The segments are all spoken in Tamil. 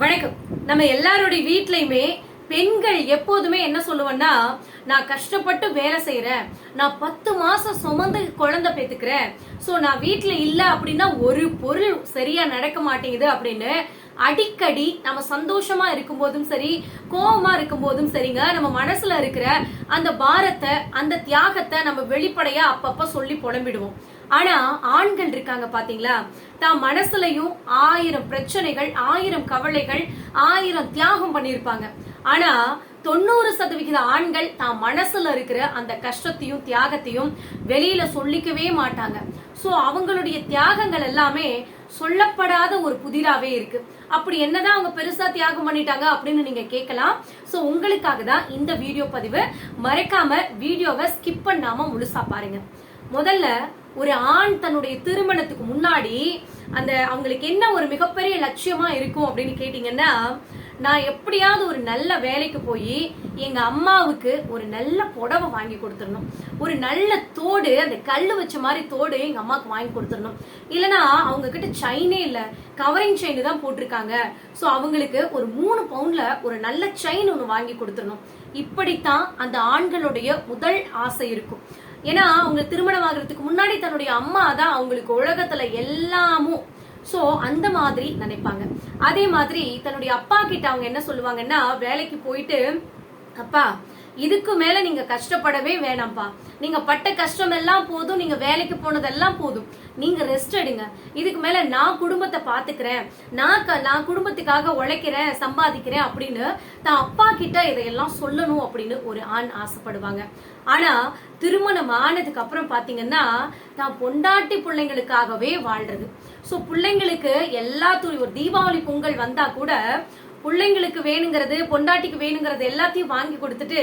வணக்கம். நம்ம எல்லாருடைய வீட்லயுமே பெண்கள் எப்போதுமே என்ன சொல்லுவேன்னா நான் கஷ்டப்பட்டு வேலை செய்யறேன் நான் பத்து மாசம் சுமந்து குழந்தை பெத்துக்கிறேன். சோ நான் வீட்டுல இல்ல அப்படின்னா ஒரு பொருள் சரியா நடக்க மாட்டேங்குது அப்படின்னு அடிக்கடி நம்ம சந்தோஷமா இருக்கும் போதும் சரி கோபமா இருக்கும் போதும் சரிங்க நம்ம மனசுல இருக்கிற அந்த பாரத்தை அந்த தியாகத்தை நம்ம வெளிப்படையா அப்பப்ப சொல்லி புலம்பிடுவோம். ஆனா ஆண்கள் இருக்காங்க பாத்தீங்களா? தான் மனசுலயும் ஆயிரம் பிரச்சனைகள் ஆயிரம் கவலைகள் ஆயிரம் தியாகம் பண்ணிருப்பாங்க ஆனா தொண்ணூறு சதவிகித ஆண்கள் தான் மனசுல இருக்கிற அந்த கஷ்டத்தையும் தியாகத்தையும் வெளியில சொல்லிக்கவே மாட்டாங்க. சோ அவங்களுடைய தியாகங்கள் எல்லாமே சொல்லப்படாத ஒரு புதிராவே இருக்கு. அப்படி என்னதான் அவங்க பெருசா தியாகம் பண்ணிட்டாங்க அப்படின்னு நீங்க கேட்கலாம். சோ உங்களுக்காக தான் இந்த வீடியோ பதிவு. மறைக்காம வீடியோவை ஸ்கிப் பண்ணாம முழுசா பாருங்க. முதல்ல ஒரு ஆண் தன்னுடைய திருமணத்துக்கு முன்னாடி அந்த அவங்களுக்கு என்ன ஒரு மிகப்பெரிய லட்சியமா இருக்கும் அப்படின்னு கேட்டீங்கன்னா நான் எப்படியாவது ஒரு நல்ல வேலைக்கு போய் எங்க அம்மாவுக்கு ஒரு நல்ல புடவை வாங்கி கொடுத்துடணும். ஒரு நல்ல தோடு அந்த கல் வச்ச மாதிரி தோடு எங்க அம்மாவுக்கு வாங்கி கொடுத்துடணும். இல்லைன்னா அவங்க கிட்ட செயினே இல்லை. கவரிங் செயின் தான் போட்டிருக்காங்க. ஸோ அவங்களுக்கு ஒரு மூணு பவுண்ட்ல ஒரு நல்ல செயின் ஒன்று வாங்கி கொடுத்துடணும். இப்படித்தான் அந்த ஆண்களுடைய முதல் ஆசை இருக்கும். ஏன்னா அவங்க திருமணம் ஆகிறதுக்கு முன்னாடி தன்னுடைய அம்மா தான் அவங்களுக்கு உலகத்துல எல்லாமும் சோ அந்த மாதிரி நினைப்பாங்க. அதே மாதிரி தன்னுடைய அப்பா கிட்ட அவங்க என்ன சொல்லுவாங்கன்னா வேலைக்கு போயிட்டு அப்பா இதுக்கு மேல நீங்க கஷ்டப்படவே வேணாம்ப்பா. நீங்க பட்ட கஷ்டம் எல்லாம் போதும் நீங்க வேலைக்கு போனதெல்லாம் போதும். நீங்க ரெஸ்ட் எடுங்க. இதுக்கு மேல நான் குடும்பத்தை பாத்துக்கிறேன். நான் க- நான் குடும்பத்துக்காக உழைக்கிறேன் சம்பாதிக்கிறேன் அப்படின்னு தான் அப்பா கிட்ட இதையெல்லாம் சொல்லணும் அப்படின்னு ஒரு ஆண் ஆசைப்படுவாங்க. ஆனா திருமணம் ஆனதுக்கு அப்புறம் பாத்தீங்கன்னா தான் பொண்டாட்டி பிள்ளைங்களுக்காகவே வாழ்றது. ஸோ பிள்ளைங்களுக்கு எல்லா ஒரு தீபாவளி பொங்கல் வந்தா கூட பிள்ளைங்களுக்கு வேணுங்கிறது பொண்டாட்டிக்கு வேணுங்கிறது எல்லாத்தையும் வாங்கி கொடுத்துட்டு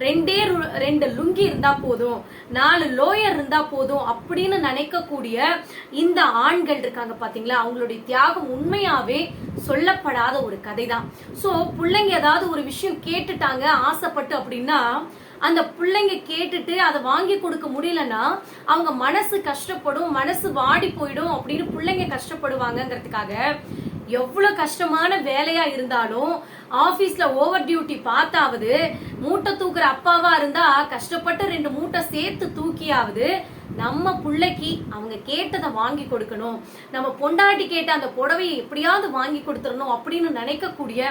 ரெண்டே ரு- ரெண்டு லுங்கி இருந்தா போதும் நாலு லோயர் இருந்தா போதும் அப்படின்னு நினைக்கக்கூடிய இந்த ஆண்கள் இருக்காங்க பாத்தீங்களா? அவங்களுடைய தியாகம் உண்மையாவே சொல்லப்படாத ஒரு கதை தான் ஸோ பிள்ளைங்க ஏதாவது ஒரு விஷயம் கேட்டுட்டாங்க ஆசைப்பட்டு அப்படின்னா அந்த பிள்ளைங்க கேட்டுட்டு அதை வாங்கி கொடுக்க முடியலன்னா அவங்க மனசு கஷ்டப்படும் மனசு வாடி போயிடும் அப்படின்னு பிள்ளைங்க கஷ்டப்படுவாங்கங்கிறதுக்காக எவ்வளவு கஷ்டமான வேலையா இருந்தாலும் ஆபீஸ்ல ஓவர் டியூட்டி பார்த்தாவது மூட்டை தூக்குற அப்பாவா இருந்தா கஷ்டப்பட்டு ரெண்டு மூட்டை சேர்த்து தூக்கியாவது நம்ம பிள்ளைக்கு அவங்க கேட்டதை வாங்கி கொடுக்கணும். நம்ம பொண்டாட்டி கேட்ட அந்த புடவையை எப்படியாவது வாங்கி கொடுத்துடணும் அப்படின்னு நினைக்கக்கூடிய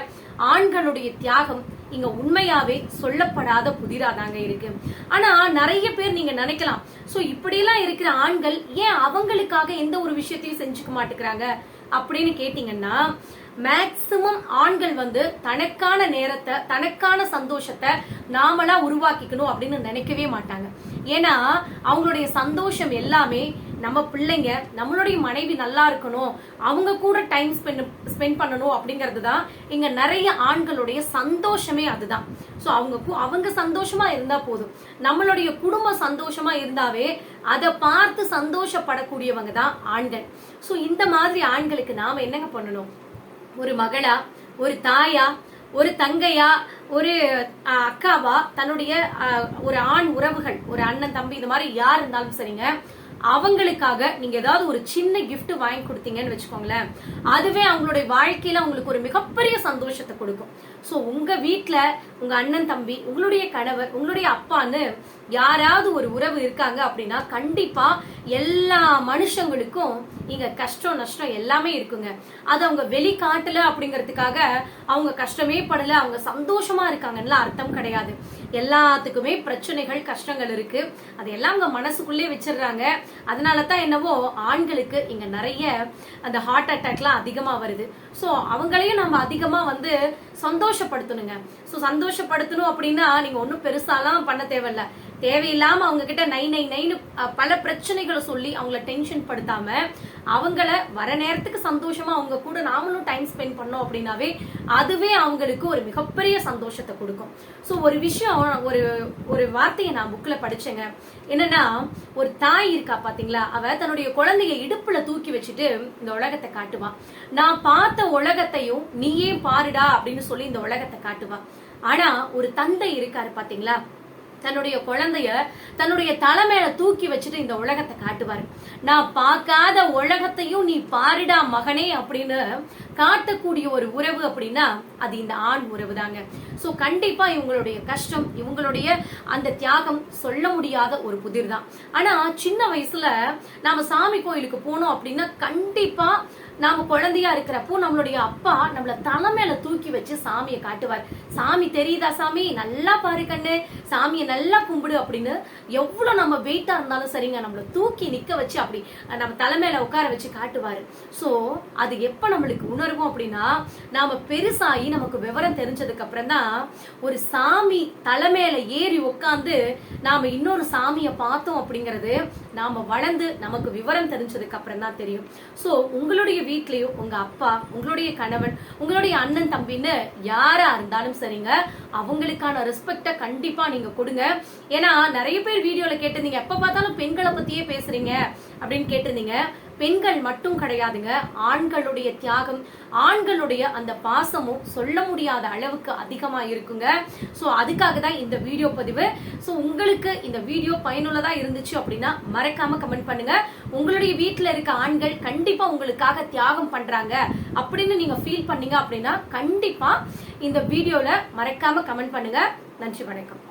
ஆண்களுடைய தியாகம் இங்க உண்மையாவே சொல்லப்படாத புதிரா தாங்க இருக்கு. ஆனா நிறைய பேர் நீங்க நினைக்கலாம். சோ இப்படியெல்லாம் இருக்கிற ஆண்கள் ஏன் அவங்களுக்காக எந்த ஒரு விஷயத்தையும் செஞ்சுக்க மாட்டேங்கிறாங்க? அப்படின்னு கேட்டீங்கன்னா மேக்சிமம் ஆண்கள் வந்து தனக்கான நேரத்தை தனக்கான சந்தோஷத்தை நாமளா உருவாக்கிக்கணும் அப்படின்னு நினைக்கவே மாட்டாங்க. ஏன்னா அவங்களுடைய சந்தோஷம் எல்லாமே நம்ம பிள்ளைங்க நம்மளுடைய மனைவி நல்லா இருக்கணும் அவங்க கூட டைம் ஸ்பெண்ட் ஸ்பெண்ட் பண்ணணும் அப்படிங்கிறது தான் இங்க நிறைய ஆண்களுடைய சந்தோஷமே அதுதான். ஸோ அவங்க அவங்க சந்தோஷமா இருந்தா போதும். நம்மளுடைய குடும்பம் சந்தோஷமா இருந்தாவே அதை பார்த்து சந்தோஷப்படக்கூடியவங்க தான் ஆண்கள். ஸோ இந்த மாதிரி ஆண்களுக்கு நாம என்னங்க பண்ணணும்? ஒரு மகளா ஒரு தாயா ஒரு தங்கையா ஒரு அக்காவா தன்னுடைய ஒரு ஆண் உறவுகள் ஒரு அண்ணன் தம்பி இது மாதிரி யார் இருந்தாலும் சரிங்க அவங்களுக்காக நீங்க ஏதாவது ஒரு சின்ன கிஃப்ட் வாங்கி கொடுத்தீங்கன்னு வச்சுக்கோங்களேன். அதுவே அவங்களுடைய வாழ்க்கையில உங்களுக்கு ஒரு மிகப்பெரிய சந்தோஷத்தை கொடுக்கும். ஸோ உங்க வீட்டில் உங்க அண்ணன் தம்பி உங்களுடைய கணவர் உங்களுடைய அப்பான்னு யாராவது ஒரு உறவு இருக்காங்க அப்படின்னா கண்டிப்பா எல்லா மனுஷங்களுக்கும் இங்க கஷ்டம் நஷ்டம் எல்லாமே இருக்குங்க. அது அவங்க வெளிக்காட்டல அப்படிங்கிறதுக்காக அவங்க கஷ்டமே படல அவங்க சந்தோஷமா இருக்காங்கன்னு அர்த்தம் கிடையாது. எல்லாத்துக்குமே பிரச்சனைகள் கஷ்டங்கள் இருக்கு. அதையெல்லாம் அவங்க மனசுக்குள்ளே வச்சிடுறாங்க. அதனால தான் என்னவோ ஆண்களுக்கு இங்க நிறைய அந்த ஹார்ட் அட்டாக்லாம் அதிகமா வருது. ஸோ அவங்களையும் நம்ம அதிகமா வந்து சந்தோஷப்படுத்தணுங்க. ஸோ சந்தோஷப்படுத்தணும் அப்படின்னா நீங்க ஒன்றும் பெருசாலாம் பண்ண தேவையில்ல. தேவையில்லாம அவங்க கிட்ட நை நை நைன்னு பல பிரச்சனைகளை சொல்லி அவங்கள டென்ஷன் படுத்தாம அவங்கள வர நேரத்துக்கு சந்தோஷமா அவங்க கூட நாமளும் டைம் ஸ்பெண்ட் பண்ணோம் அப்படின்னாவே அதுவே அவங்களுக்கு ஒரு மிகப்பெரிய சந்தோஷத்தை கொடுக்கும். ஸோ ஒரு விஷயம் ஒரு ஒரு வார்த்தையை நான் புக்ல படிச்சேங்க. என்னன்னா ஒரு தாய் இருக்கா பாத்தீங்களா? அவ தன்னுடைய குழந்தைய இடுப்புல தூக்கி வச்சுட்டு இந்த உலகத்தை காட்டுவா. நான் பார்த்த உலகத்தையும் நீயே பாருடா அப்படின்னு சொல்லி இந்த உலகத்தை காட்டுவா. ஆனா ஒரு தந்தை இருக்காரு பாத்தீங்களா? தன்னுடைய குழந்தைய தன்னுடைய தலை மேல தூக்கி வச்சுட்டு இந்த உலகத்தை காட்டுவாரு. நான் பார்க்காத உலகத்தையும் நீ பாரிடா மகனே அப்படின்னு காட்டக்கூடிய ஒரு உறவு அப்படின்னா அது இந்த ஆண் உறவு தாங்க ஸோ கண்டிப்பா இவங்களுடைய கஷ்டம் இவங்களுடைய அந்த தியாகம் சொல்ல முடியாத ஒரு புதிர் தான் ஆனா சின்ன வயசுல நாம சாமி கோயிலுக்கு போனோம் அப்படின்னா கண்டிப்பா நாம குழந்தையா இருக்கிறப்போ நம்மளுடைய அப்பா நம்மள தலைமையில தூக்கி வச்சு சாமியை காட்டுவார். சாமி தெரியுதா சாமி? நல்லா பாரு கண்ணு. சாமியை நல்லா கும்பிடு அப்படின்னு எவ்வளவு நம்ம வெயிட்டா இருந்தாலும் சரிங்க நம்மள தூக்கி நிக்க வச்சு அப்படி நம்ம தலைமையில உட்கார வச்சு காட்டுவாரு. சோ அது எப்ப நம்மளுக்கு உணர்வோம் அப்படின்னா நாம பெருசாகி நமக்கு விவரம் தெரிஞ்சதுக்கு அப்புறம் தான் ஒரு சாமி தலைமையில ஏறி உட்காந்து நாம இன்னொரு சாமியை பார்த்தோம் அப்படிங்கறது நாம வளர்ந்து நமக்கு விவரம் தெரிஞ்சதுக்கு அப்புறம் தான் தெரியும். சோ உங்களுடைய வீட்லயும் உங்க அப்பா உங்களுடைய கணவன் உங்களுடைய அண்ணன் தம்பின்னு யாரா இருந்தாலும் சரிங்க அவங்களுக்கான ரெஸ்பெக்டை கண்டிப்பா நீங்க கொடுங்க. ஏன்னா நிறைய பேர் வீடியோல கேட்டிருந்தீங்க எப்ப பார்த்தாலும் பெண்களை பத்தியே பேசுறீங்க அப்படின்னு கேட்டிருந்தீங்க. பெண்கள் மட்டும் கிடையாதுங்க. ஆண்களுடைய தியாகம் ஆண்களுடைய அந்த பாசமும் சொல்ல முடியாத அளவுக்கு அதிகமாக இருக்குங்க. ஸோ அதுக்காக தான் இந்த வீடியோ பதிவு. ஸோ உங்களுக்கு இந்த வீடியோ பயனுள்ளதாக இருந்துச்சு அப்படின்னா மறக்காம கமெண்ட் பண்ணுங்க. உங்களுடைய வீட்டில் இருக்க ஆண்கள் கண்டிப்பாக உங்களுக்காக தியாகம் பண்ணுறாங்க அப்படின்னு நீங்கள் ஃபீல் பண்ணீங்க அப்படின்னா கண்டிப்பாக இந்த வீடியோவில் மறக்காம கமெண்ட் பண்ணுங்க. நன்றி வணக்கம்.